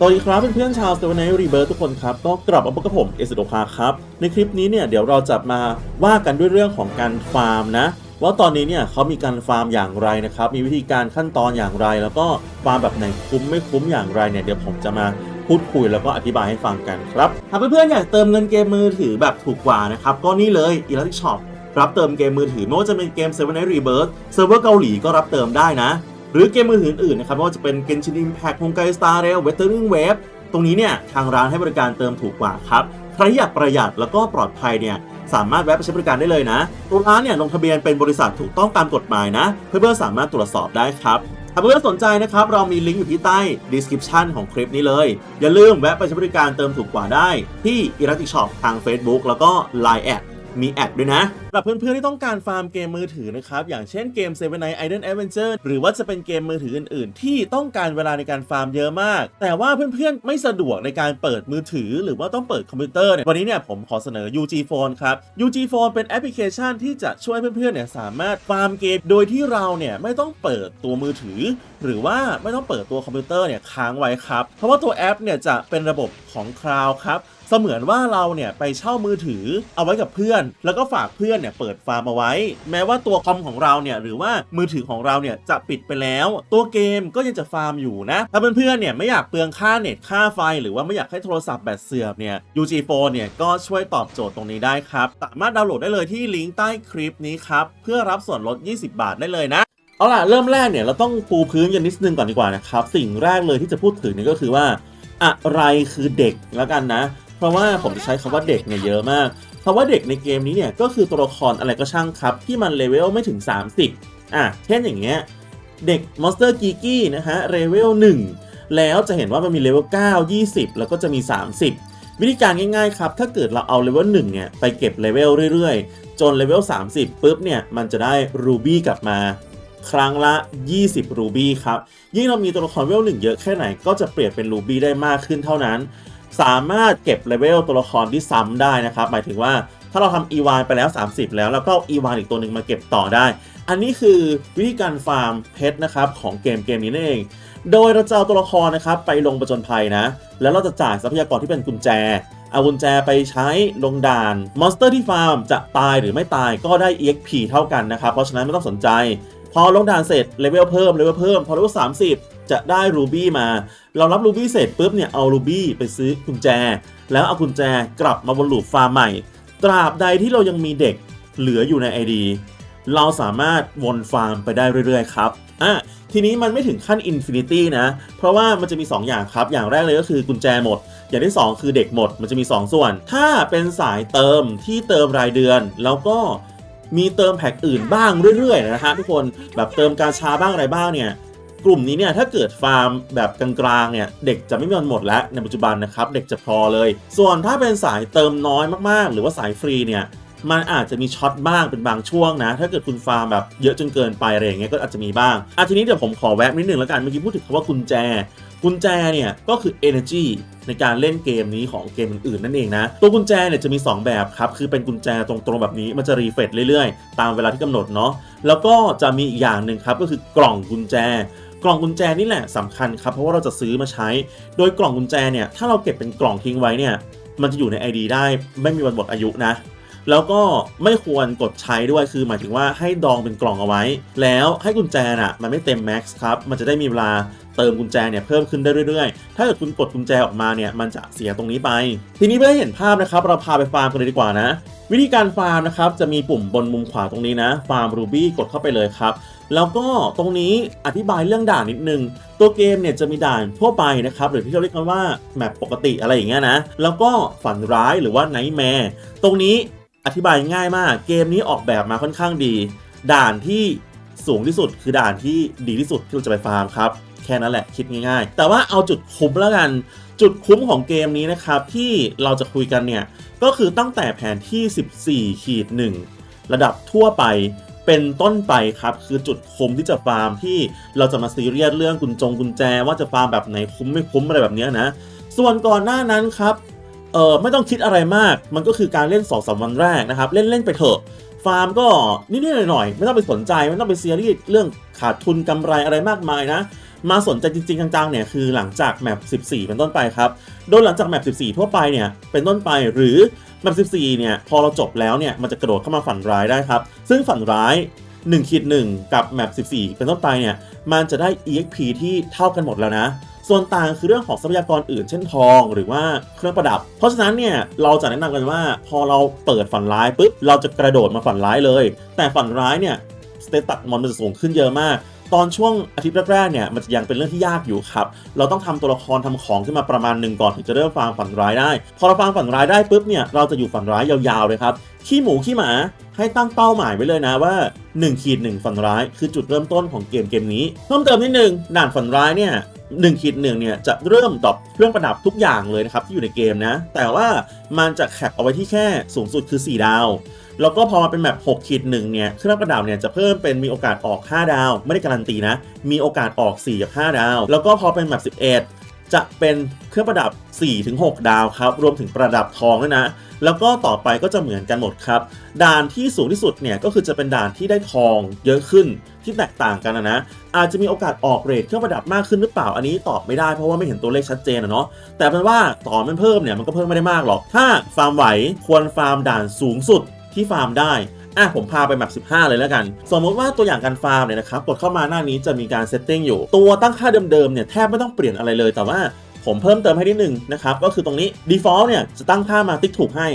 สวัสดีครับเพื่อนๆชาวเซเว่นไนท์รีเบิร์ทุกคนครับ ก็กลับมาพบกับผมเอสโดคาครับ ในคลิปนี้เนี่ยเดี๋ยวเราจะมาว่ากันด้วยเรื่องของการฟาร์มนะ ว่าตอนนี้เนี่ยเขามีการฟาร์มอย่างไรนะครับ มีวิธีการขั้นตอนอย่างไร แล้วก็ฟาร์มแบบไหนคุ้มไม่คุ้มอย่างไรเนี่ยเดี๋ยวผมจะมาพูดคุยแล้วก็อธิบายให้ฟังกันครับถ้าเพื่อนๆอยากเติมเงินเกมมือถือแบบถูกกว่านะครับก็นี่เลย e l a s t i c Shop รับเติมเกมมือถือไม่ว่าจะเป็นเกม Seven Nights Rebirth เซิร์ฟเวอร์เกาหลีก็รับเติมได้นะ หรือเกมมือถืออื่นนะครับไม่ว่าจะเป็น Genshin Impact ฮงไกสตาร์เรลเวทเทอร์ g งเวฟตรงนี้เนี่ยทางร้านให้บริการเติมถูกกว่าครับใครที่อยากประหยัดแล้วก็ปลอดภัยเนี่ยสามารถแวะไปใช้บริการได้เลยนะ ตัวร้านเนี่ยลงทะเบียนเป็นบริษัทถูกต้องตามกฎหมายนะ เพื่อนๆสามารถตรวจสอบได้ครับถ้าเพื่อนสนใจนะครับ เรามีลิงก์อยู่ที่ใต้ description ของคลิปนี้เลย อย่าลืมแวะไปใช้บริการเติมถูกกว่าได้ ที่ e l a t i c Shop ทาง Facebook แล้วก็ Line แอด มีแอดด้วยนะสำหรับเพื่อนๆที่ต้องการฟาร์มเกมมือถือนะครับ อย่างเช่นเกม Seven Nights Idle Adventure หรือว่าจะเป็นเกมมือถืออื่นๆ ที่ต้องการเวลาในการฟาร์มเยอะมาก แต่ว่าเพื่อนๆไม่สะดวกในการเปิดมือถือ หรือว่าต้องเปิดคอมพิวเตอร์เนี่ยวันนี้เนี่ยผมขอเสนอ UG Phone ครับ UG Phone เป็นแอปพลิเคชันที่จะช่วยเพื่อนๆเนี่ยสามารถฟาร์มเกม โดยที่เราเนี่ยไม่ต้องเปิดตัวมือถือ หรือว่าไม่ต้องเปิดตัวคอมพิวเตอร์เนี่ยค้างไว้ครับเพราะว่าตัวแอปเนี่ยจะเป็นระบบของคลาวครับ เสมือนว่าเราเนี่ยไปเช่ามือถือเอาไว้กับเพื่อน แล้วก็ฝากเพื่อนเนี่ยเปิดฟาร์มเอาไว้ แม้ว่าตัวคอมของเราเนี่ยหรือว่ามือถือของเราเนี่ยจะปิดไปแล้ว ตัวเกมก็ยังจะฟาร์มอยู่นะ ถ้าเพื่อนๆเนี่ยไม่อยากเปลืองค่าเน็ตค่าไฟ หรือว่าไม่อยากให้โทรศัพท์แบตเสื่อมเนี่ย UG Phone เนี่ยก็ช่วยตอบโจทย์ตรงนี้ได้ครับ สามารถดาวน์โหลดได้เลยที่ลิงก์ใต้คลิปนี้ครับเพื่อรับส่วนลด 20 บาทได้เลยนะเอาล่ะเริ่มแรกเนี่ยเราต้องปูพื้นกันนิดนึงก่อนดีกว่านะครับสิ่งแรกเลยที่จะพูดถึงเนี่ยก็คือว่า อะไรคือเด็กแล้วกันนะ ราะว่าผมจะใช้คำว่าเด็กเนี่ยเยอะมากคำว่าเด็กในเกมนี้เนี่ยก็คือตัวละครอะไรก็ช่างครับที่มันเลเวลไม่ถึง 30 อะ เช่นอย่างเงี้ยเด็ก Monster Geeky นะฮะเลเวล1 แล้วจะเห็นว่ามันมีเลเวล9 20 แล้วก็จะมี 30 วิธีการง่ายๆครับ ถ้าเกิดเราเอาเลเวล1เนี่ยไปเก็บเลเวลเรื่อยๆ จนเลเวล30ปุ๊บเนี่ยมันจะได้รูบี้กลับมาครั้งละ 20 รูบี้ครับ ยิ่งเรามีตัวละครเวลหนึ่งเยอะแค่ไหนก็จะเปลี่ยนเป็นรูบี้ได้มากขึ้นเท่านั้น สามารถเก็บเลเวลตัวละครที่ซ้ำได้นะครับ หมายถึงว่าถ้าเราทำอีวานไปแล้ว 30 แล้ว แล้วก็อีวานอีกตัวหนึ่งมาเก็บต่อได้ อันนี้คือวิธีการฟาร์มเพชรนะครับของเกมเกมนี้นั่นเอง โดยเราจะเอาตัวละครนะครับไปลงประจนภัยนะ แล้วเราจะจ่ายทรัพยากรที่เป็นกุญแจ เอากุญแจไปใช้ลงด่าน มอนสเตอร์ที่ฟาร์มจะตายหรือไม่ตายก็ได้ EXP เท่ากันนะครับ เพราะฉะนั้นไม่ต้องสนใจ พอลงด่านเสร็จเลเวลเพิ่มเลเวลเพิ่มพอเลเวล30 จะได้รูบี้มา เรารับรูบี้เสร็จปุ๊บเนี่ยเอารูบี้ไปซื้อกุญแจ แล้วเอากุญแจกลับมาวนลูปฟาร์มใหม่ ตราบใดที่เรายังมีเด็กเหลืออยู่ใน ID เราสามารถวนฟาร์มไปได้เรื่อยๆครับอะทีนี้มันไม่ถึงขั้นอินฟินิตี้นะ เพราะว่ามันจะมี 2 อย่างครับ อย่างแรกเลยก็คือกุญแจหมด อย่างที่ 2 คือเด็กหมด มันจะมี 2 ส่วน ถ้าเป็นสายเติมที่เติมรายเดือน แล้วก็มีเติมแพ็กอื่นบ้างเรื่อยๆ นะฮะทุกคน แบบเติมกาชาบ้างอะไรบ้างเนี่ย กลุ่มนี้เนี่ยถ้าเกิดฟาร์มแบบกลางๆเนี่ยเด็กจะไม่มีวันหมดแล้วในปัจจุบันนะครับเด็กจะพอเลย ส่วนถ้าเป็นสายเติมน้อยมากๆ หรือว่าสายฟรีเนี่ยมันอาจจะมีช็อตบ้างเป็นบางช่วงนะ ถ้าเกิดคุณฟาร์มแบบเยอะจนเกินไปอะไรอย่างเงี้ยก็อาจจะมีบ้างอะทีนี้เดี๋ยวผมขอแวะนิดนึงแล้วกันเมื่อกี้พูดถึงคำว่ากุญแจกุญแจเนี่ยก็คือ energy ในการเล่นเกมนี้ของเกมอื่นๆนั่นเองนะ ตัวกุญแจเนี่ยจะมี 2 แบบครับ คือเป็นกุญแจตรงๆแบบนี้มันจะรีเฟรชเรื่อยๆ ตามเวลาที่กำหนดเนาะแล้วก็จะมีอีกอย่างหนึ่งครับ ก็คือกล่องกุญแจ กล่องกุญแจนี่แหละสำคัญครับเพราะว่าเราจะซื้อมาใช้ โดยกล่องกุญแจเนี่ยถ้าเราเก็บเป็นกล่องทิ้งไว้เนี่ยมันจะอยู่ใน ID ได้ไม่มีวันหมดอายุนะ แล้วก็ไม่ควรกดใช้ด้วยคือหมายถึงว่าให้ดองเป็นกล่องเอาไว้ แล้วให้กุญแจน่ะมันไม่เต็มแม็กซ์ครับมันจะได้มีเวลาเติมกุญแจเนี่ยเพิ่มขึ้นได้เรื่อยๆ ถ้าเกิดคุณกดกุญแจออกมาเนี่ยมันจะเสียตรงนี้ไป ทีนี้เพื่อให้เห็นภาพนะครับ เราพาไปฟาร์มกันเลยดีกว่านะ วิธีการฟาร์มนะครับจะมีปุ่มบนมุมขวาตรงนี้นะ ฟาร์มรูบี้กดเข้าไปเลยครับ แล้วก็ตรงนี้อธิบายเรื่องด่านนิดนึง ตัวเกมเนี่ยจะมีด่านทั่วไปนะครับ หรือที่เราเรียกกันว่าแมปปกติอะไรอย่างเงี้ยนะ แล้วก็ฝันร้ายหรือว่าไนท์แมร์ตรงนี้อธิบายง่ายมาก เกมนี้ออกแบบมาค่อนข้างดี ด่านที่สูงที่สุดคือด่านที่ดีที่สุดที่เราจะไปฟาร์มครับ แค่นั้นแหละคิดง่ายๆ แต่ว่าเอาจุดคุ้มแล้วกัน จุดคุ้มของเกมนี้นะครับที่เราจะคุยกันเนี่ยก็คือตั้งแต่แผนที่ 14ขีด1ระดับทั่วไป เป็นต้นไปครับคือจุดคมที่จะฟาร์มที่เราจะมาซีเรียสเรื่องกุญจงกุญแจ ว่าจะฟาร์มแบบไหนคุ้มไม่คุ้มอะไรแบบเนี้ยนะ ส่วนก่อนหน้านั้นครับเออไม่ต้องคิดอะไรมาก มันก็คือการเล่น2อสวันแรกนะครับ เล่นเล่นไปเถอะ ฟาร์มก็นิดๆหน่อยๆ ไม่ต้องไปสนใจ ไม่ต้องไปซีเรียสเรื่องขาดทุนกำไรอะไรมากมายนะ มาสนใจจริงๆจังๆเนี่ยคือหลังจากแมป 14 เป็นต้นไปครับ โดยหลังจากแมป 14 ทั่วไปเนี่ยเป็นต้นไปหรือแมป 14 เนี่ยพอเราจบแล้วเนี่ยมันจะกระโดดเข้ามาฝันร้ายได้ครับ ซึ่งฝันร้าย1ขีด1กับแมป 14 เป็นต้นไปเนี่ยมันจะได้ EXP ที่เท่ากันหมดแล้วนะ ส่วนต่างคือเรื่องของทรัพยากรอื่นเช่นทองหรือว่าเครื่องประดับ เพราะฉะนั้นเนี่ยเราจะแนะนำกันว่าพอเราเปิดฝันร้ายปุ๊บเราจะกระโดดมาฝันร้ายเลย แต่ฝันร้ายเนี่ยสเตตัสมอนมันจะสูงขึ้นเยอะมาก ตอนช่วงอาทิตย์แรกๆเนี่ยมันจะยังเป็นเรื่องที่ยากอยู่ครับ เราต้องทำตัวละครทำของขึ้นมาประมาณหนึ่งก่อนถึงจะเริ่มฟาร์มฝันร้ายได้ พอเราฟาร์มฝันร้ายได้ปุ๊บเนี่ยเราจะอยู่ฝันร้ายยาวๆเลยครับขี้หมูขี้หมาให้ตั้งเป้าหมายไว้เลยนะว่า1ขีด1ฝันร้ายคือจุดเริ่มต้นของเกมเกมนี้เพิ่มเติมนิดนึงด่านฝันร้ายเนี่ยหนึ่งขีดหนึ่งเนี่ยจะเริ่มดรอปเครื่องประดับทุกอย่างเลยนะครับที่อยู่ในเกมนะ แต่ว่ามันจะแคปเอาไว้ที่แค่สูงสุดคือ 4 ดาว แล้วก็พอมาเป็นแบบ6ขีดหนึ่งเนี่ยเครื่องประดับเนี่ยจะเพิ่มเป็นมีโอกาสออก 5 ดาว ไม่ได้การันตีนะ มีโอกาสออก4กับ5ดาว แล้วก็พอเป็นแบบ 11 จะเป็นเครื่องประดับ 4-6 ดาวครับ รวมถึงประดับทองด้วยนะ แล้วก็ต่อไปก็จะเหมือนกันหมดครับ ด่านที่สูงที่สุดเนี่ยก็คือจะเป็นด่านที่ได้ทองเยอะขึ้นที่แตกต่างกันนะนะอาจจะมีโอกาสออกเรทเครื่องประดับมากขึ้นหรือเปล่าอันนี้ตอบไม่ได้เพราะว่าไม่เห็นตัวเลขชัดเจนอะเนาะแต่เป็นว่าต่อมันเพิ่มเนี่ยมันก็เพิ่มไม่ได้มากหรอก ถ้าฟาร์มไหวควรฟาร์มด่านสูงสุด ที่ฟาร์มได้อะผมพาไปแบบ 15 เลยแล้วกัน สมมติว่าตัวอย่างการฟาร์มเนี่ยนะครับกดเข้ามาหน้านี้จะมีการเซตติ้งอยู่ ตัวตั้งค่าเดิมๆเนี่ยแทบไม่ต้องเปลี่ยนอะไรเลยแต่ว่าผมเพิ่มเติมให้นิดนึงนะครับก็คือตรงนี้ default เนี่ยจะตั้งค่ามาติ๊กถูกให้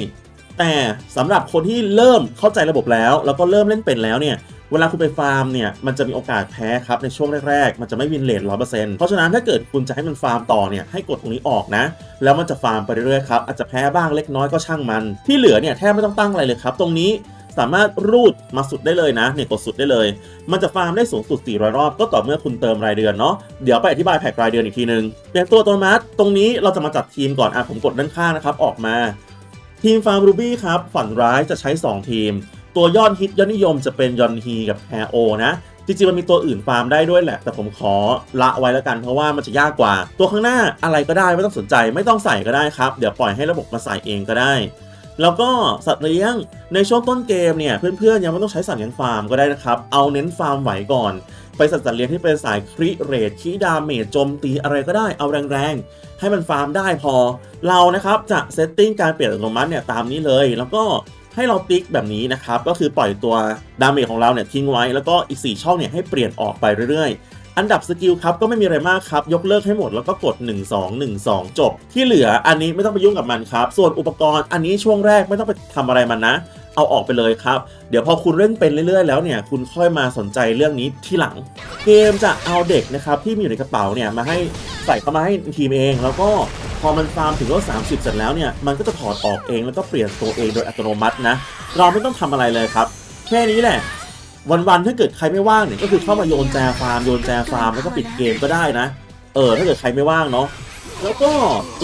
แต่สำหรับคนที่เริ่มเข้าใจระบบแล้ว แล้วก็เริ่มเล่นเป็นแล้วเนี่ย เวลาคุณไปฟาร์มเนี่ยมันจะมีโอกาสแพ้ครับในช่วงแรกๆ มันจะไม่วินเลทร้อยเปอร์เซ็นต์เพราะฉะนั้นถ้าเกิดคุณจะให้มันฟาร์มต่อเนี่ยให้กดตรงนี้ออกนะ แล้วมันจะฟาร์มไปเรื่อยๆครับอาจจะแพ้บ้างเล็กน้อยก็ช่างมัน ที่เหลือเนี่ยแทบไม่ต้องตั้งอะไรเลยครับ ตรงนี้สามารถรูดมาสุดได้เลยนะเนี่ยกดสุดได้เลย มันจะฟาร์มได้สูงสุด 400 รอบก็ต่อเมื่อคุณเติมรายเดือนเนาะเดี๋ยวไปอธิบายแพ็กรายเดือนอีกทีนึงเปลี่ยนตัวตัวมัดตรงนี้เราจะมาจัดทีมก่อนอะผมกดด้านข้างนะครับออกมา ทีมฟาร์มรูบี้ครับฝันร้ายจะใช้ 2 ทีม ตัวยอดฮิตยอดนิยมจะเป็นยอนฮีกับแฮโอนะจริงๆมันมีตัวอื่นฟาร์มได้ด้วยแหละ แต่ผมขอละไว้แล้วกันเพราะว่ามันจะยากกว่า ตัวข้างหน้าอะไรก็ได้ไม่ต้องสนใจไม่ต้องใส่ก็ได้ครับ เดี๋ยวปล่อยให้ระบบมาใส่เองก็ได้ แล้วก็สัตว์เลี้ยงในช่วงต้นเกมเนี่ยเพื่อนๆยังไม่ต้องใช้สัตว์เลี้ยงฟาร์มก็ได้นะครับ เอาเน้นฟาร์มไหวก่อน ไปสัตว์เลี้ยงที่เป็นสายคริเรทคีดาเมจโจมตีอะไรก็ได้เอาแรงๆให้มันฟาร์มได้พอ เรานะครับจะเซตติ้งการเปลี่ยนอัตโนมัติเนี่ยตามนี้เลย แล้วก็ ให้เราติ๊กแบบนี้นะครับ ก็คือปล่อยตัวดาเมจของเราเนี่ยทิ้งไว้ แล้วก็อีก 4 ช่องเนี่ยให้เปลี่ยนออกไปเรื่อยๆ อันดับสกิลครับก็ไม่มีอะไรมากครับ ยกเลิกให้หมดแล้วก็กด 1 2 1 2 จบ ที่เหลืออันนี้ไม่ต้องไปยุ่งกับมันครับ ส่วนอุปกรณ์อันนี้ช่วงแรกไม่ต้องไปทำอะไรมันนะ เอาออกไปเลยครับ เดี๋ยวพอคุณเล่นเป็นเรื่อยๆ แล้วเนี่ยคุณค่อยมาสนใจเรื่องนี้ที่หลัง เกมจะเอาเด็กนะครับที่มีอยู่ในกระเป๋าเนี่ยมาให้ใส่เข้ามาให้ทีมเอง แล้วก็พอมันฟาร์มถึงเลเวล30 เสร็จแล้วเนี่ยมันก็จะถอดออกเองแล้วก็เปลี่ยนตัวเองโดยอัตโนมัตินะเราไม่ต้องทำอะไรเลยครับ แค่นี้แหละวันๆถ้าเกิดใครไม่ว่างเนี่ยก็คือเข้ามาโยนแจฟาร์มโยนแจฟาร์มแล้วก็ปิดเกมก็ได้นะ เออถ้าเกิดใครไม่ว่างเนาะแล้วก็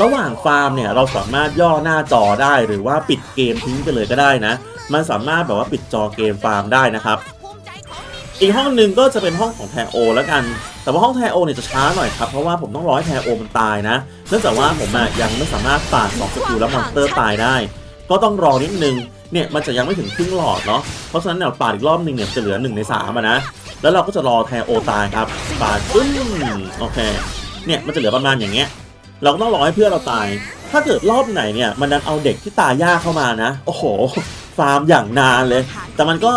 ระหว่างฟาร์มเนี่ยเราสามารถย่อหน้าจอได้หรือว่าปิดเกมทิ้งไปเลยก็ได้นะ มันสามารถแบบว่าปิดจอเกมฟาร์มได้นะครับ อีกห้องหนึ่งก็จะเป็นห้องของแทโอแล้วกัน แต่ว่าห้องแทโอเนี่ยจะช้าหน่อยครับ เพราะว่าผมต้องรอให้แทโอมันตายนะ เนื่องจากว่าผมยังไม่สามารถปาดสองสกิลแล้วมอนสเตอร์ตายได้ ก็ต้องรอนิดนึง เนี่ยมันจะยังไม่ถึงครึ่งหลอดเนาะ เพราะฉะนั้นเนี่ยปาดอีกรอบหนึงเนี่ยจะเหลือ1ใน3อะนะ แล้วเราก็จะรอแทโอตายครับ ปาดปึ้ง โอเค เนี่ยมันจะเหลือประมาณอย่างเงี้ย เราก็ต้องรอให้เพื่อนเราตาย ถ้าเกิดรอบไหนเนี่ยมันดันเอาเด็กที่ตายากเข้ามานะ โอ้โห ฟาร์มอย่างนานเลย แต่มันก็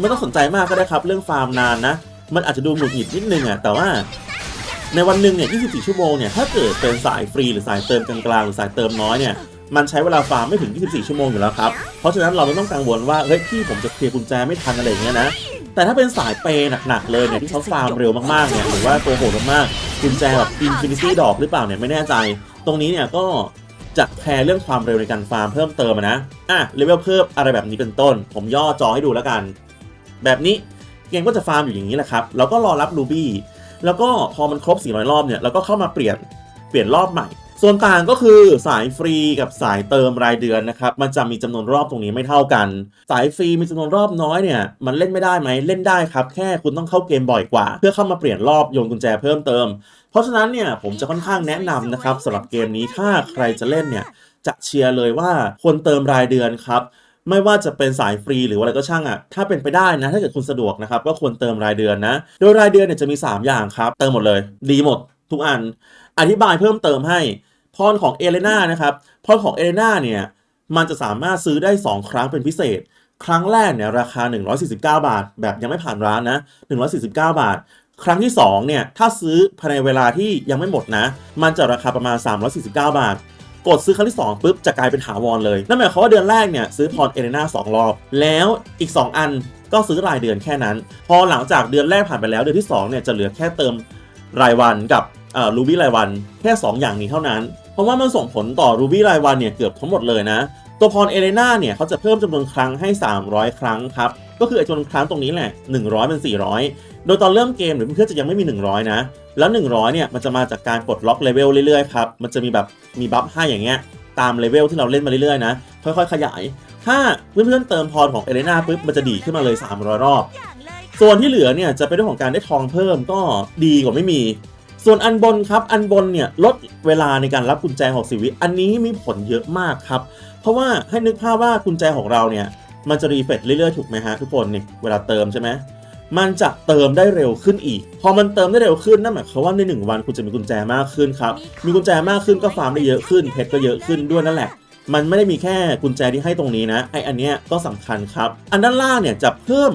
ไม่ต้องสนใจมากก็ได้ครับ เรื่องฟาร์มนานนะ มันอาจจะดูหงุดหงิดนิดนึงอะแต่ว่าในวันหนึ่งเนี่ย 24 ชั่วโมงเนี่ย ถ้าเกิดเป็นสายฟรีหรือสายเติมกลางๆหรือสายเติมน้อยเนี่ย มันใช้เวลาฟาร์มไม่ถึง 24 ชั่วโมงอยู่แล้วครับ เพราะฉะนั้นเราไม่ต้องกังวลว่า เฮ้ยพี่ผมจะเคลียร์กุญแจไม่ทันอะไรอย่างเงี้ยนะ แต่ถ้าเป็นสายเปย์หนักๆเลยเนี่ยที่เขาฟาร์มเร็วมากๆเนี่ย หรือว่าตัวโหดมากๆกุญแจแบบอินฟินิตี้ดอกหรือเปล่าเนี่ยไม่แน่ใจ ตรงนี้เนี่ยก็ จะแคร์เรื่องความเร็วในการฟาร์มเพิ่มเติมนะอะเลเวลเพิ่มอะไรแบบนี้เป็นต้น ผมย่อจอให้ดูแล้วกัน แบบนี้เกมก็จะฟาร์มอยู่อย่างนี้แหละครับแล้วก็รอรับรูบี้แล้วก็พอมันครบ400รอบเนี่ยเราก็เข้ามาเปลี่ยนเปลี่ยนรอบใหม่ ส่วนต่างก็คือสายฟรีกับสายเติมรายเดือนนะครับ มันจะมีจำนวนรอบตรงนี้ไม่เท่ากัน สายฟรีมีจำนวนรอบน้อยเนี่ย มันเล่นไม่ได้ไหมเล่นได้ครับ แค่คุณต้องเข้าเกมบ่อยกว่า เพื่อเข้ามาเปลี่ยนรอบโยนกุญแจเพิ่มเติม เพราะฉะนั้นเนี่ยผมจะค่อนข้างแนะนำนะครับสำหรับเกมนี้ถ้าใครจะเล่นเนี่ยจะเชียร์เลยว่าควรเติมรายเดือนครับไม่ว่าจะเป็นสายฟรีหรือว่าอะไรก็ช่างอะ ถ้าเป็นไปได้นะ ถ้าเกิดคุณสะดวกนะครับ ก็ควรเติมรายเดือนนะ โดยรายเดือนเนี่ยจะมี 3 อย่างครับ เติมหมดเลย ดีหมดทุกอัน อธิบายเพิ่มเติมให้ พรของเอเลนานะครับพรของเอเลนาเนี่ยมันจะสามารถซื้อได้ 2 ครั้งเป็นพิเศษ ครั้งแรกเนี่ยราคา 149 บาท แบบยังไม่ผ่านร้านนะ 149 บาท ครั้งที่2เนี่ยถ้าซื้อภายในเวลาที่ยังไม่หมดนะ มันจะราคาประมาณ 349 บาท กดซื้อครั้งที่ 2ปุ๊บจะกลายเป็นถาวรเลย นั่นหมายความว่าเดือนแรกเนี่ยซื้อพรเอเลนาสองรอบ แล้วอีก 2 อันก็ซื้อรายเดือนแค่นั้น พอหลังจากเดือนแรกผ่านไปแล้วเดือนที่2เนี่ยจะเหลือแค่เติมรายวันกับเอ่อรูบี้รายวันแค่ 2 อย่างนี้เท่านั้น เพราะว่ามันส่งผลต่อรูบี้รายวันเนี่ยเกือบทั้งหมดเลยนะ ตัวพรเอเลนาเนี่ยเขาจะเพิ่มจำนวนครั้งให้ 300 ครั้งครับ ก็คือไอจำนวนครั้งตรงนี้แหละ 100 เป็น 400 โดยตอนเริ่มเกมหรือเพื่อนจะยังไม่มี 100 นะ แล้ว 100 เนี่ยมันจะมาจากการปลดล็อกเลเวลเรื่อยๆครับ มันจะมีแบบมีบัฟให้อย่างเงี้ยตามเลเวลที่เราเล่นมาเรื่อยๆนะ ค่อยๆ ขยาย ถ้าเพื่อนๆเติมพรของเอเลนาปุ๊บมันจะดีขึ้นมาเลย 300 รอบ ส่วนที่เหลือเนี่ยจะเป็นเรื่องของการได้ทองเพิ่มก็ดีกว่าไม่มี ส่วนอันบนครับ อันบนเนี่ยลดเวลาในการรับกุญแจ60วิอันนี้มีผลเยอะมากครับ เพราะว่าให้นึกภาพว่ากุญแจของเราเนี่ยมันจะรีเฟรชเรื่อยๆถูกไหมฮะทุกคนนี่เวลาเติมใช่ไหมมันจะเติมได้เร็วขึ้นอีก พอมันเติมได้เร็วขึ้นนั่นหมายความว่าในหนึ่งวันคุณจะมีกุญแจมากขึ้นครับ มีกุญแจมากขึ้นก็ฟาร์มได้เยอะขึ้น เพชรก็เยอะขึ้นด้วยนั่นแหละ มันไม่ได้มีแค่กุญแจที่ให้ตรงนี้นะ ไออันเนี้ยก็สำคัญครับ อันด้านล่างเนี่ยจะเพิ่ม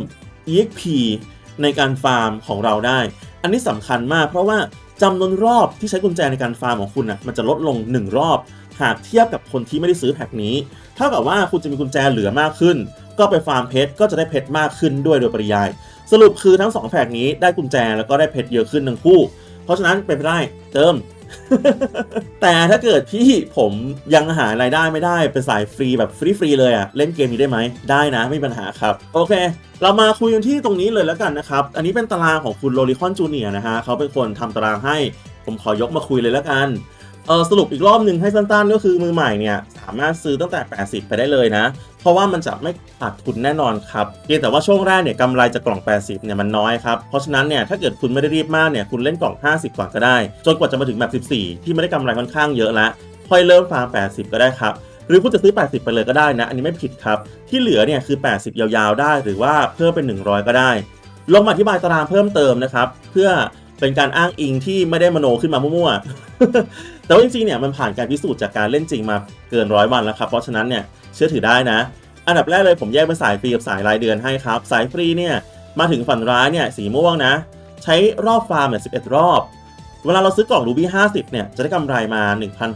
EXP ในการฟาร์มของเราได้ อันนี้สำคัญมากเพราะว่า จำนวนรอบที่ใช้กุญแจในการฟาร์มของคุณนะ่ะมันจะลดลง 1 รอบ หากเทียบกับคนที่ไม่ได้ซื้อแพ็กนี้ เท่ากับว่าคุณจะมีกุญแจเหลือมากขึ้น ก็ไปฟาร์มเพชรก็จะได้เพชรมากขึ้นด้วยโดยปริยาย สรุปคือทั้ง 2 แพ็กนี้ได้กุญแจแล้วก็ได้เพชรเยอะขึ้นทั้งคู่ เพราะฉะนั้นเป็นไปได้เติม แต่ถ้าเกิดพี่ผมยังหารายได้ไม่ได้ เป็นสายฟรีแบบฟรีๆเลยอะเล่นเกมนี้ได้ไหมได้นะไม่มีปัญหาครับ โอเค เรามาคุยกันที่ตรงนี้เลยแล้วกันนะครับ อันนี้เป็นตารางของคุณโรลิคอนจูเนียนะฮะเขาเป็นคนทำตารางให้ ผมขอยกมาคุยเลยแล้วกัน เออสรุปอีกรอบหนึ่งให้สั้นๆ ก็คือมือใหม่เนี่ยสามารถซื้อตั้งแต่ 80 ไปได้เลยนะ เพราะว่ามันจะไม่ขาดทุนแน่นอนครับเพียงแต่ว่าช่วงแรกเนี่ยกำไรจากกล่อง 80 เนี่ยมันน้อยครับ เพราะฉะนั้นเนี่ยถ้าเกิดคุณไม่ได้รีบมากเนี่ยคุณเล่นกล่อง 50 ก่อนก็ได้ จนกว่าจะมาถึงแบบ 14 ที่ไม่ได้กำไรค่อนข้างเยอะล้วค่อยเริ่มฟาร์ม 80 ก็ได้ครับหรือคุณจะซื้อ 80 ไปเลยก็ได้นะ อันนี้ไม่ผิดครับ ที่เหลือเนี่ยคือ 80 ยาวๆ ได้ หรือว่าเพิ่มเป็น 100 ก็ได้ลงมาอธิบายตารางเพิ่มเติมนะครับ เพื่อ เป็นการอ้างอิงที่ไม่ได้มโนขึ้นมามั่วๆ แต่ว่าจริงๆ เนี่ยมันผ่านการพิสูจน์จากการเล่นจริงมาเกินร้อยวันแล้วครับ เพราะฉะนั้นเนี่ยเชื่อถือได้นะ อันดับแรกเลยผมแยกเป็นสายฟรีกับสายรายเดือนให้ครับ สายฟรีเนี่ยมาถึงฝันร้ายเนี่ยสีม่วงนะ ใช้รอบฟาร์มเนี่ย11รอบ เวลาเราซื้อกล่องรูบี้50เนี่ยจะได้กำไรมา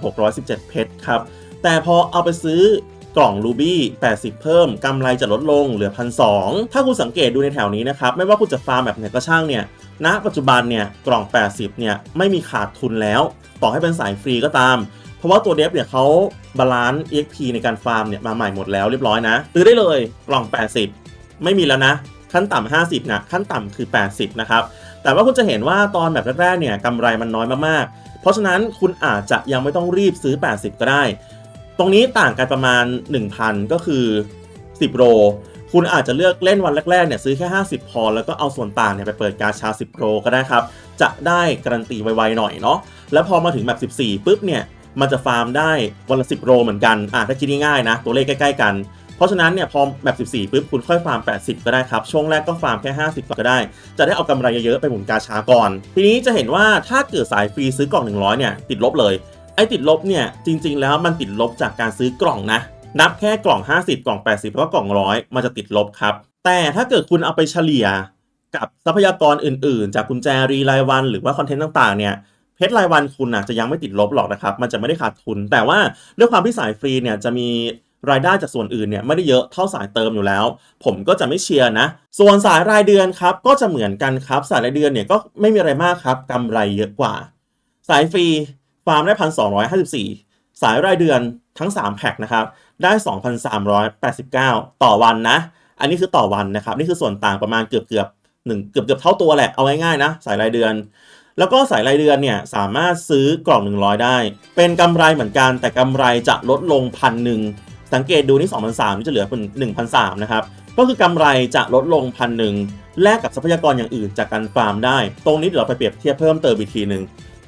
1,617 เพชรครับ แต่พอเอาไปซื้อ กล่องรูบี้80 เพิ่มกำไรจะลดลงเหลือ1,200ถ้าคุณสังเกตดูในแถวนี้นะครับ ไม่ว่าคุณจะฟาร์มแบบไหนก็ช่างเนี่ยณปัจจุบันเนี่ยกล่อง 80 เนี่ยไม่มีขาดทุนแล้ว ต่อให้เป็นสายฟรีก็ตาม เพราะว่าตัวเดฟเนี่ยเขาบาลานซ์ EXP ในการฟาร์มเนี่ยมาใหม่หมดแล้วเรียบร้อยนะซื้อได้เลยกล่อง 80 ไม่มีแล้วนะ ขั้นต่ำ50นะขั้นต่ำคือ 80 นะครับแต่ว่าคุณจะเห็นว่าตอนแบบแรกๆเนี่ยกำไรมันน้อยมากๆ เพราะฉะนั้นคุณอาจจะยังไม่ต้องรีบซื้อ 80 ก็ได้ ตรงนี้ต่างกันประมาณ 1,000 ก็คือ 10 โร คุณอาจจะเลือกเล่นวันแรกๆเนี่ยซื้อแค่ 50 พอ แล้วก็เอาส่วนต่างเนี่ยไปเปิดกาชา 10 โรก็ได้ครับ จะได้การันตีไวๆหน่อยเนาะแล้วพอมาถึงแบบ 14 ปุ๊บเนี่ยมันจะฟาร์มได้วันละ 10 โรเหมือนกันอะถ้าคิดง่ายๆนะ ตัวเลขใกล้ ๆ กัน เพราะฉะนั้นเนี่ยพอแบบ 14ปุ๊บคุณค่อยฟาร์ม 80 ก็ได้ครับ ช่วงแรกก็ฟาร์มแค่ 50ก็ได้ จะได้เอากำไรเยอะๆไปหมุนกาชาก่อน ทีนี้จะเห็นว่าถ้าเกิดสายฟรีซื้อกล่อง 100 เนี่ยติดลบเลย ไอ้ติดลบเนี่ยจริง ๆ แล้วมันติดลบจากการซื้อกล่องนะ นับแค่กล่อง 50 กล่อง 80 แล้วก็กล่องร้อยมันจะติดลบครับ แต่ถ้าเกิดคุณเอาไปเฉลี่ยกับทรัพยากรอื่น ๆ จากกุญแจรีรายวัน หรือว่าคอนเทนต์ต่าง ๆ เนี่ยเพชรรายวันคุณนะจะยังไม่ติดลบหรอกนะครับ มันจะไม่ได้ขาดทุน แต่ว่าด้วยความที่สายฟรีเนี่ยจะมีรายได้จากส่วนอื่นเนี่ยไม่ได้เยอะเท่าสายเติมอยู่แล้ว ผมก็จะไม่เชียร์นะ ส่วนสายรายเดือนครับก็จะเหมือนกันครับ สายรายเดือนเนี่ยก็ไม่มีอะไรมากครับกำไรเยอะกว่า สายฟรี ฟาร์มได้พันสองร้อยห้าสิบสี่สายรายเดือนทั้ง 3 แพ็คนะครับได้ 2,389 ต่อวันนะ อันนี้คือต่อวันนะครับ นี่คือส่วนต่างประมาณเกือบเกือบหนึ่งเกือบเกือบเท่าตัวแหละ เอาง่ายๆนะ สายรายเดือน แล้วก็สายรายเดือนเนี่ยสามารถซื้อกล่อง 100 ได้ เป็นกำไรเหมือนกัน แต่กำไรจะลดลงพันหนึ่งสังเกตดูนี่2,300นี่จะเหลือเป็น1,300นะครับ ก็คือกำไรจะลดลงพันหนึ่งแลกกับทรัพยากรอย่างอื่นจากการฟาร์มได้ ตรงนี้เดี๋ยวเราไปเปรียบเทียบเพิ่มเติมอีกทีหนึ่ง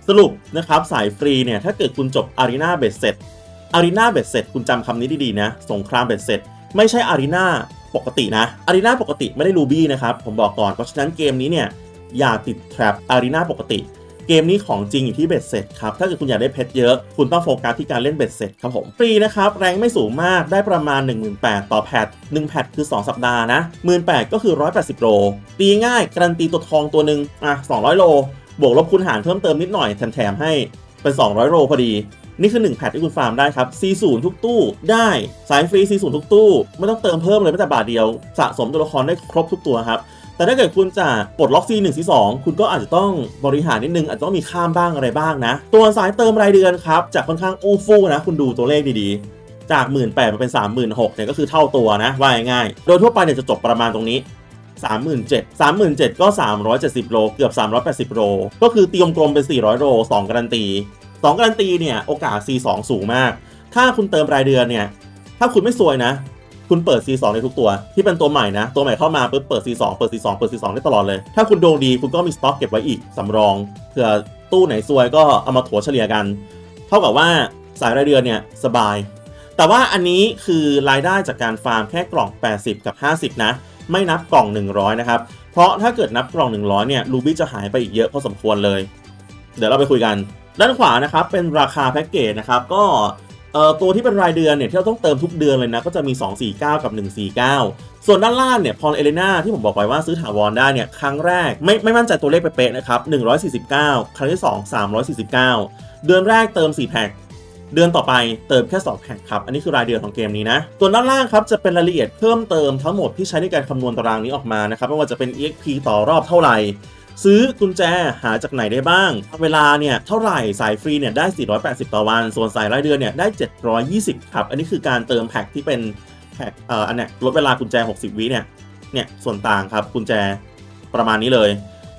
สรุปนะครับสายฟรีเนี่ยถ้าเกิดคุณจบอารีนาเบสเซ็ตอารีนาเบสเซ็ตคุณจำคำนี้ดีๆนะสงครามเบสเซ็ตไม่ใช่อารีนาปกตินะอารีนาปกติไม่ได้รูบี้นะครับผมบอกก่อนเพราะฉะนั้นเกมนี้เนี่ยอย่าติดแทรปอารีนาปกติ เกมนี้ของจริงอยู่ที่เบ็ดเสร็จครับ ถ้าเกิดคุณอยากได้เพชรเยอะ คุณต้องโฟกัสที่การเล่นเบ็ดเสร็จครับผม ฟรีนะครับ แรงไม่สูงมากได้ประมาณ 18,000ต่อแพท1แพทคือ 2 สัปดาห์นะ 1 8 0 0ก็คือ 180 โล ตีง่ายการันตีตัวทองตัวหนึ่งอะ200 โล บวกลบคูณหารเพิ่มเติมนิดหน่อยแถมๆให้เป็น 200 โลพอดี นี่คือ 1 แพทที่คุณฟาร์มได้ครับ C0 ทุกตู้ได้สายฟรี C0 ทุกตู้ ไม่ต้องเติมเพิ่มเลยแม้แต่บาทเดียว สะสมตัวละครได้ครบทุกตัวครับ แต่ถ้าเกิดคุณจะปลดล็อก C1 C2 คุณก็อาจจะต้องบริหารนิดนึง อาจจะต้องมีข้ามบ้างอะไรบ้างนะ ตัวสายเติมรายเดือนครับจากค่อนข้างอู้ฟู่นะ คุณดูตัวเลขดีๆ จาก 1 8 0 0 0มาเป็น 36,000เนี่ยก็คือเท่าตัวนะว่าง่ายๆโดยทั่วไปเนี่ยจะจบประมาณตรงนี้ 37,000 37,000 ก็ 370 โล เกือบ 380 โล ก็คือตีกลมเป็น 400 โล 2 การันตี 2 การันตีเนี่ย โอกาส C2 สูงมาก ถ้าคุณเติมรายเดือนเนี่ย ถ้าคุณไม่ซวยนะ คุณเปิด C2 ในทุกตัว ที่เป็นตัวใหม่นะ ตัวใหม่เข้ามาปุ๊บเปิด C2 เปิด C2 เปิด C2 ได้ตลอดเลย ถ้าคุณดวงดีคุณก็มีสต็อกเก็บไว้อีกสำรอง เผื่อตู้ไหนซวยก็เอามาถัวเฉลี่ยกัน เท่ากับว่าสายรายเดือนเนี่ยสบาย แต่ว่าอันนี้คือรายได้จากการฟาร์มแค่กล่อง 80 กับ 50 นะ ไม่นับกล่อง 100 นะครับ เพราะถ้าเกิดนับกล่อง 100 เนี่ยรูบี้จะหายไปอีกเยอะพอสมควรเลย เดี๋ยวเราไปคุยกัน ด้านขวานะครับเป็นราคาแพ็กเกจนะครับก็เอ่อตัวที่เป็นรายเดือนเนี่ยที่เราต้องเติมทุกเดือนเลยนะก็จะมี 249 กับ 149 ส่วนด้านล่างเนี่ยพอเอเลนาที่ผมบอกไปว่าซื้อถาวรได้เนี่ยครั้งแรกไม่ไม่มั่นใจตัวเลขเป๊ะๆนะครับ149 ครั้งที่ 2 349 เดือนแรกเติม 4 แพ็ค เดือนต่อไปเติมแค่2แพ็คครับ อันนี้คือรายเดือนของเกมนี้นะส่วนด้านล่างครับจะเป็นรายละเอียดเพิ่มเติมทั้งหมดที่ใช้ในการคำนวณตารางนี้ออกมานะครับไม่ว่าจะเป็น EXP ต่อรอบเท่าไหร่ ซื้อกุญแจหาจากไหนได้บ้าง เวลาเนี่ยเท่าไหร่สายฟรีเนี่ยได้ 480 ต่อวัน ส่วนสายรายเดือนเนี่ยได้ 720 ครับ อันนี้คือการเติมแพ็คที่เป็นแพ็คเอ่ออันเนี้ยลดเวลากุญแจ 60 วิเนี่ยเนี่ยส่วนต่างครับกุญแจประมาณนี้เลย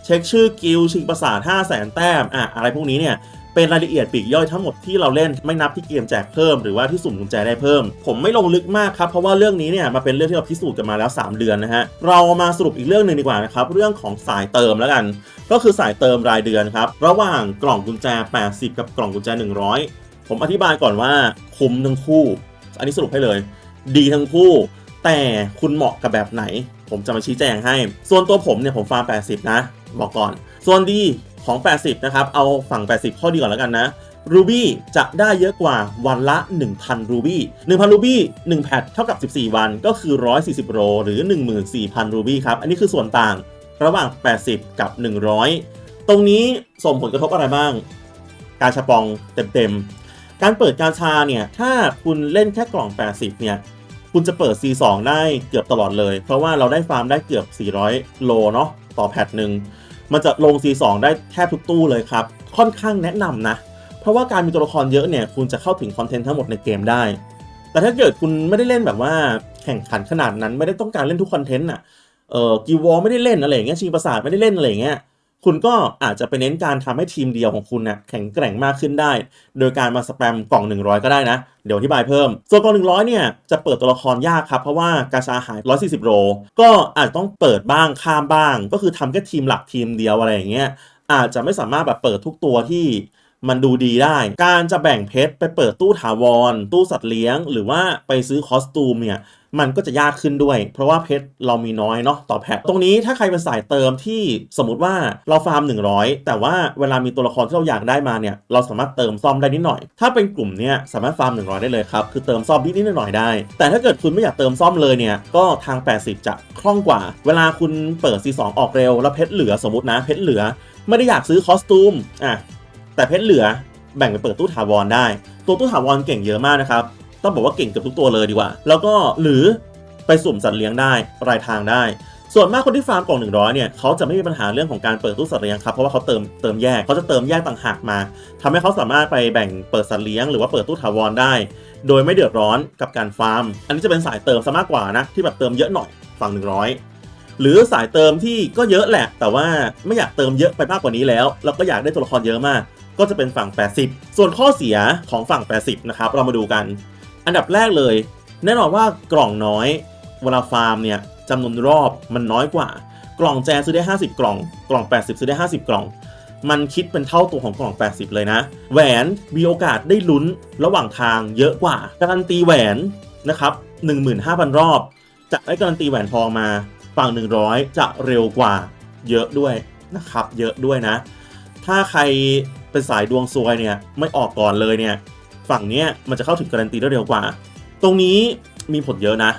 เช็คชื่อกิลชิงประสาท5 0 0 0 0 0แต้มอะอะไรพวกนี้เนี่ย เป็นรายละเอียดปีกย่อยทั้งหมดที่เราเล่นไม่นับที่เกมแจกเพิ่มหรือว่าที่สุ่มกุญแจได้เพิ่ม ผมไม่ลงลึกมากครับเพราะว่าเรื่องนี้เนี่ยมาเป็นเรื่องที่เราพิสูจน์กันมาแล้ว 3 เดือนนะฮะเรามาสรุปอีกเรื่องหนึ่งดีกว่านะครับเรื่องของสายเติมแล้วกัน ก็คือสายเติมรายเดือนครับระหว่างกล่องกุญแจ 80 กับกล่องกุญแจ 100 ผมอธิบายก่อนว่าคุ้มทั้งคู่ อันนี้สรุปให้เลย ดีทั้งคู่ แต่คุณเหมาะกับแบบไหน ผมจะมาชี้แจงให้ ส่วนตัวผมเนี่ยผมฟาร์ม 80 นะ บอกก่อน ส่วนดี ของ 80 นะครับ เอาฝั่ง 80 ข้อดีก่อนแล้วกันนะรูบี้จะได้เยอะกว่าวันละ 1,000 รูบี้1,000 รูบี้1แพทเท่ากับ 14 วันก็คือ 140 โรหรือ 14,000 รูบี้ครับ อันนี้คือส่วนต่างระหว่าง 80 กับ 100 ตรงนี้ส่งผลกระทบอะไรบ้าง การชาปองเต็มๆ การเปิดการชาเนี่ย ถ้าคุณเล่นแค่กล่อง 80 เนี่ย คุณจะเปิด C2 ได้เกือบตลอดเลย เพราะว่าเราได้ฟาร์มได้เกือบ 400 โลเนาะต่อแพทหนึ่ง มันจะลง C2 ได้แทบทุกตู้เลยครับ ค่อนข้างแนะนำนะ เพราะว่าการมีตัวละครเยอะเนี่ย คุณจะเข้าถึงคอนเทนต์ทั้งหมดในเกมได้ แต่ถ้าเกิดคุณไม่ได้เล่นแบบว่าแข่งขันขนาดนั้นไม่ได้ต้องการเล่นทุกคอนเทนต์อะเออกีวอลไม่ได้เล่นอะไรอย่างเงี้ยชิงประสาทไม่ได้เล่นอะไรอย่างเงี้ย คุณก็อาจจะไปเน้นการทำให้ทีมเดียวของคุณนะ่ะแข็งแกร่งมากขึ้นได้ โดยการมาสแปมกล่อง 100 ก็ได้นะ เดี๋ยวอธิบายเพิ่ม ส่วนกล่อง 100 เนี่ยจะเปิดตัวละครยากครับ เพราะว่ากาชาหาย 140 โลก็อาจจะต้องเปิดบ้างข้ามบ้าง ก็คือทำแค่ทีมหลักทีมเดียวอะไรอย่างเงี้ยอาจจะไม่สามารถแบบเปิดทุกตัวที่มันดูดีได้ การจะแบ่งเพชรไปเปิดตู้ถาวร ตู้สัตว์เลี้ยง หรือว่าไปซื้อคอสตูมเนี่ย มันก็จะยากขึ้นด้วย เพราะว่าเพชรเรามีน้อยเนาะต่อแพทตรงนี้ถ้าใครเป็นสายเติมที่สมมติว่าเราฟาร์ม 100 แต่ว่าเวลามีตัวละครที่เราอยากได้มาเนี่ยเราสามารถเติมซ่อมได้นิดหน่อย ถ้าเป็นกลุ่มเนี่ยสามารถฟาร์ม 100 ได้เลยครับคือเติมซ่อมนิดนิดหน่อยได้ แต่ถ้าเกิดคุณไม่อยากเติมซ่อมเลยเนี่ยก็ทาง 80 จะคล่องกว่า เวลาคุณเปิด C2 ออกเร็วแล้วเพชรเหลือสมมตินะเพชรเหลือ ไม่ได้อยากซื้อคอสตูมอะแต่เพชรเหลือแบ่งไปเปิดตู้ถาวรได้ ตัวตู้ถาวรเก่งเยอะมากนะครับ ต้องบอกว่าเก่งเกือบทุกตัวเลยดีกว่า แล้วก็หรือไปสุ่มสัตว์เลี้ยงได้รายทางได้ ส่วนมากคนที่ฟาร์มกล่อง100เนี่ยเขาจะไม่มีปัญหาเรื่องของการเปิดตู้สัตว์เลี้ยงครับเพราะว่าเขาเติมเติมแยกเขาจะเติมแยกต่างหากมาทำให้เขาสามารถไปแบ่งเปิดสัตว์เลี้ยงหรือว่าเปิดตู้ถาวรได้ โดยไม่เดือดร้อนกับการฟาร์ม อันนี้จะเป็นสายเติมซะมากกว่านะที่แบบเติมเยอะหน่อยฝั่ง 100หรือสายเติมที่ก็เยอะแหละ แต่ว่าไม่อยากเติมเยอะไปมากกว่านี้แล้วแล้วก็อยากได้ตัวละครเยอะมาก ก็จะเป็นฝั่ง 80 ส่วนข้อเสียของฝั่ง 80 นะครับ เรามาดูกัน อันดับแรกเลย แน่นอนว่ากล่องน้อยเวลาฟาร์มเนี่ยจำนวนรอบมันน้อยกว่า กล่องแจซื้อได้ 50 กล่อง กล่อง 80 ซื้อได้ 50 กล่อง มันคิดเป็นเท่าตัวของกล่อง 80 เลยนะ แหวนมีโอกาสได้ลุ้นระหว่างทางเยอะกว่าการันตีแหวนนะครับ15,000 รอบ จะได้การันตีแหวนทองมาฝั่ง 100 จะเร็วกว่าเยอะด้วยนะครับ เยอะด้วยนะ ถ้าใครเป็นสายดวงซวยเนี่ยไม่ออกก่อนเลยเนี่ย ฝั่งเนี้ยมันจะเข้าถึงการันตีได้เร็วกว่า ตรงนี้มีผลเยอะนะ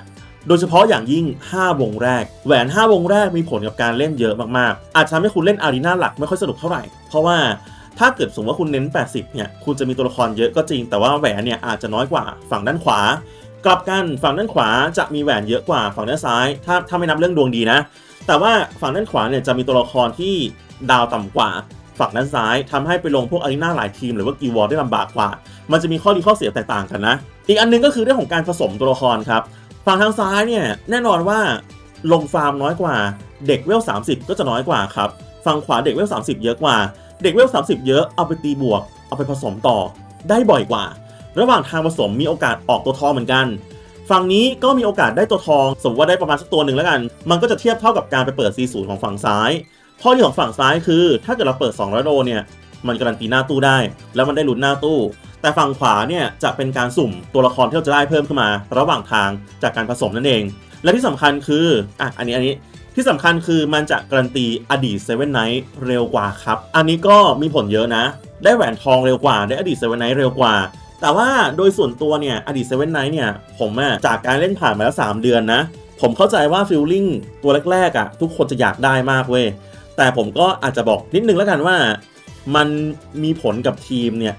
โดยเฉพาะอย่างยิ่ง 5 วงแรก แหวน 5 วงแรกมีผลกับการเล่นเยอะมากๆ อาจจะทำให้คุณเล่นอารีนาหลักไม่ค่อยสนุกเท่าไหร่ เพราะว่าถ้าเกิดสมมติว่าคุณเน้น 80 เนี่ย คุณจะมีตัวละครเยอะก็จริง แต่ว่าแหวนเนี่ยอาจจะน้อยกว่าฝั่งด้านขวา กลับกันฝั่งด้านขวาจะมีแหวนเยอะกว่าฝั่งด้านซ้าย ถ้าถ้าไม่นับเรื่องดวงดีนะ แต่ว่าฝั่งด้านขวาเนี่ยจะมีตัวละครที่ดาวต่ำกว่า ฝั่งด้านซ้ายทำให้ไปลงพวกอารีนาหลายทีมหรือว่ากีวอร์ได้ลำบากกว่า มันจะมีข้อดีข้อเสียแตกต่างกันนะ อีกอันหนึงก็คือเรื่องของการผสมตัวละครครับ ฝั่งทางซ้ายเนี่ยแน่นอนว่าลงฟาร์มน้อยกว่า เด็กเวล 30 ก็จะน้อยกว่าครับ ฝั่งขวาเด็กเวล 30 เยอะกว่า เด็กเวล 30 เยอะเอาไปตีบวก เอาไปผสมต่อ ได้บ่อยกว่า ระหว่างทางผสมมีโอกาสออกตัวทองเหมือนกันฝั่งนี้ก็มีโอกาสได้ตัวทอง สมมติว่าได้ประมาณสักตัวหนึ่งแล้วกัน มันก็จะเทียบเท่ากับการไปเปิด C0 ของฝั่งซ้าย ข้อดีของฝั่งซ้ายคือ ถ้าเกิดเราเปิด 200 โลเนี่ย มันการันตีหน้าตู้ได้ แล้วมันได้ลุ้นหน้าตู้ แต่ฝั่งขวาเนี่ยจะเป็นการสุ่มตัวละครที่เราจะได้เพิ่มขึ้นมา ระหว่างทางจากการผสมนั่นเอง และที่สำคัญคืออะอันนี้อันนี้ที่สำคัญคือมันจะการันตีอดีตเซเว่นไนท์เร็วกว่าครับ อันนี้ก็มีผลเยอะนะ ได้แหวนทองเร็วกว่า ได้อดีตเซเว่นไนท์เร็วกว่าแต่ว่าโดยส่วนตัวเนี่ยอดีตเซเว่นไนท์เนี่ยผมอะจากการเล่นผ่านมาแล้ว 3 เดือนนะ ผมเข้าใจว่าฟิลลิ่งตัวแรกๆอะทุกคนจะอยากได้มากเว้ย แต่ผมก็อาจจะบอกนิดนึงแล้วกันว่า มันมีผลกับทีมเนี่ย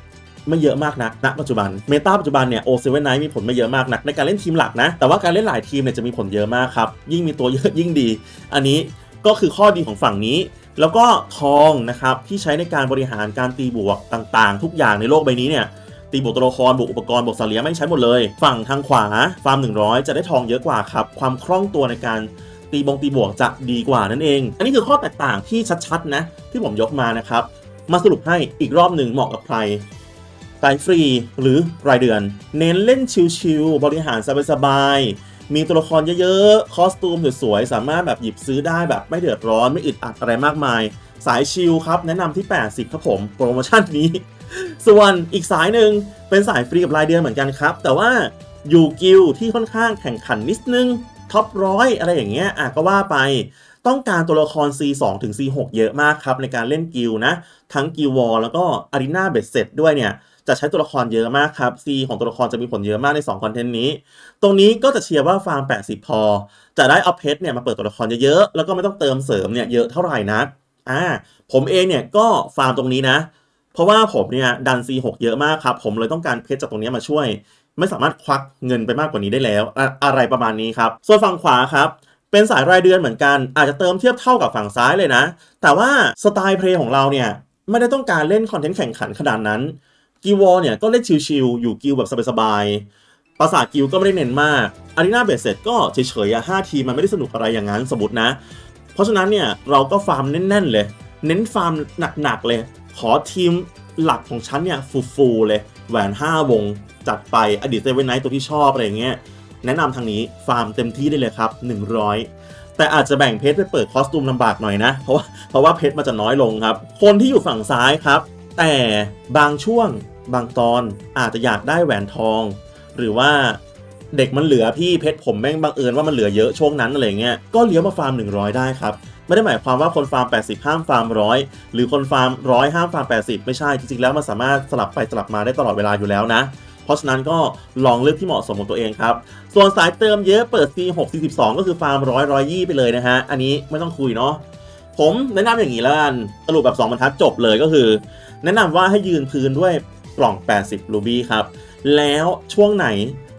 ไม่เยอะมากนักณปัจจุบันเมตาปัจจุบันเนี่ยโอเซเว่นไนมีผลไม่เยอะมากนัก ในการเล่นทีมหลักนะ แต่ว่าการเล่นหลายทีมเนี่ยจะมีผลเยอะมากครับ ยิ่งมีตัวเยอะยิ่งดี อันนี้ก็คือข้อดีของฝั่งนี้ แล้วก็ทองนะครับที่ใช้ในการบริหารการตีบวกต่างๆ ทุกอย่างในโลกใบนี้เนี่ยตีบวกตัวละครบวกอุปกรณ์บวกสเลียไม่ใช้หมดเลย ฝั่งทางขวาฟาร์ม 100 จะได้ทองเยอะกว่าครับ ความคล่องตัวในการ ตีบงตีบวกจะดีกว่านั่นเอง อันนี้คือข้อแตกต่างที่ชัดๆนะที่ผมยกมานะครับ มาสรุปให้อีกรอบหนึ่งเหมาะกับใครสายฟรีหรือรายเดือน เน้นเล่นชิลๆบริหารสบายๆมีตัวละครเยอะๆ คอสตูมสวยๆ สามารถแบบหยิบซื้อได้แบบไม่เดือดร้อนไม่อึดอัดอะไรมากมาย สายชิลครับแนะนำที่ 80 ครับผมโปรโมชั่นนี้ ส่วนอีกสายหนึ่งเป็นสายฟรีกับรายเดือนเหมือนกันครับ แต่ว่าอยู่กิลที่ค่อนข้างแข่งขันนิดนึง ท็อปร้อยอะไรอย่างเงี้ยอะก็ว่าไปต้องการตัวละคร C2 ถึง C6 เยอะมากครับ ในการเล่นกิลนะ ทั้งกิลวอลแล้วก็อารีนาเบสเซ็ตด้วยเนี่ย จะใช้ตัวละครเยอะมากครับ C ของตัวละครจะมีผลเยอะมากใน2คอนเทนต์นี้ ตรงนี้ก็จะเชียร์ว่าฟาร์ม 80 พอ จะได้เอาเพชรเนี่ยมาเปิดตัวละครเยอะๆ แล้วก็ไม่ต้องเติมเสริมเนี่ยเยอะเท่าไหร่นักอ่าผมเองเนี่ยก็ฟาร์มตรงนี้นะ เพราะว่าผมเนี่ยดัน C6 เยอะมากครับ ผมเลยต้องการเพชรจากตรงนี้มาช่วย ไม่สามารถควักเงินไปมากกว่านี้ได้แล้วอะอะไรประมาณนี้ครับ ส่วนฝั่งขวาครับเป็นสายรายเดือนเหมือนกัน อาจจะเติมเทียบเท่ากับฝั่งซ้ายเลยนะ แต่ว่าสไตล์เพลย์ของเราเนี่ยไม่ได้ต้องการเล่นคอนเทนต์แข่งขันขนาดนั้นกิวอเนี่ยก็เล่นชิลๆอยู่กิลแบบสบายๆประสาทกิลก็ไม่ได้เน้นมากอารีนาเบสเซ็ตก็เฉยๆอะห้าทีมมันไม่ได้สนุกอะไรอย่างนั้นสมมตินะ เพราะฉะนั้นเนี่ยเราก็ฟาร์มแน่นๆเลย เน้นฟาร์มหนักๆเลย ขอทีมหลักของฉันเนี่ยฟูๆเลย แหวน 5 วง จัดไปอดีตเซเว่นไนท์ตัวที่ชอบอะไรเงี้ยแนะนำทางนี้ฟาร์มเต็มที่ได้เลยครับ 100 แต่อาจจะแบ่งเพชรไปเปิดคอสตูมลำบากหน่อยนะ เพราะว่าเพราะว่าเพชรมันจะน้อยลงครับ คนที่อยู่ฝั่งซ้ายครับ แต่บางช่วงบางตอนอาจจะอยากได้แหวนทอง หรือว่าเด็กมันเหลือพี่เพชรผมแม่งบังเอิญว่ามันเหลือเยอะช่วงนั้นอะไรเงี้ยก็เลี้ยวมาฟาร์ม 100 ได้ครับ ไม่ได้หมายความว่าคนฟาร์ม 80 ห้ามฟาร์มร้อยหรือคนฟาร์มร้อยห้ามฟาร์ม 80 ไม่ใช่จริงๆแล้วมันสามารถสลับไปสลับมาได้ตลอดเวลาอยู่แล้วนะ เพราะฉะนั้นก็ลองเลือกที่เหมาะสมของตัวเองครับ ส่วนสายเติมเยอะเปิด C6 C12 ก็คือฟาร์มร้อยร้อยยี่ไปเลยนะฮะอันนี้ไม่ต้องคุยเนาะผมแนะนำอย่างนี้แล้วกันสรุปแบบ2บรรทัดจบเลยก็คือ แนะนำว่าให้ยืนพื้นด้วยกล่อง 80 รูบี้ครับแล้วช่วงไหน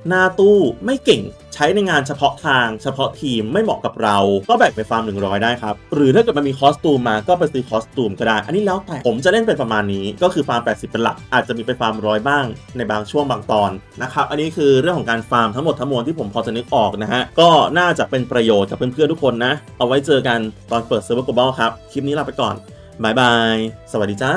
หน้าตู้ไม่เก่งใช้ในงานเฉพาะทางเฉพาะทีมไม่เหมาะกับเรา ก็แบ่งไปฟาร์ม 100 ได้ครับ หรือถ้าเกิดมันมีคอสตูมมาก็ไปซื้อคอสตูมก็ได้ อันนี้แล้วแต่ผมจะเล่นเป็นประมาณนี้ ก็คือฟาร์ม 80 เป็นหลัก อาจจะมีไปฟาร์มร้อยบ้างในบางช่วงบางตอนนะครับ อันนี้คือเรื่องของการฟาร์มทั้งหมดทั้งมวลที่ผมพอจะนึกออกนะฮะ ก็น่าจะเป็นประโยชน์กับเพื่อนๆทุกคนนะ เอาไว้เจอกันตอนเปิดเซิร์ฟเวอร์ global ครับ คลิปนี้ลาไปก่อนบายบาย สวัสดีจ้า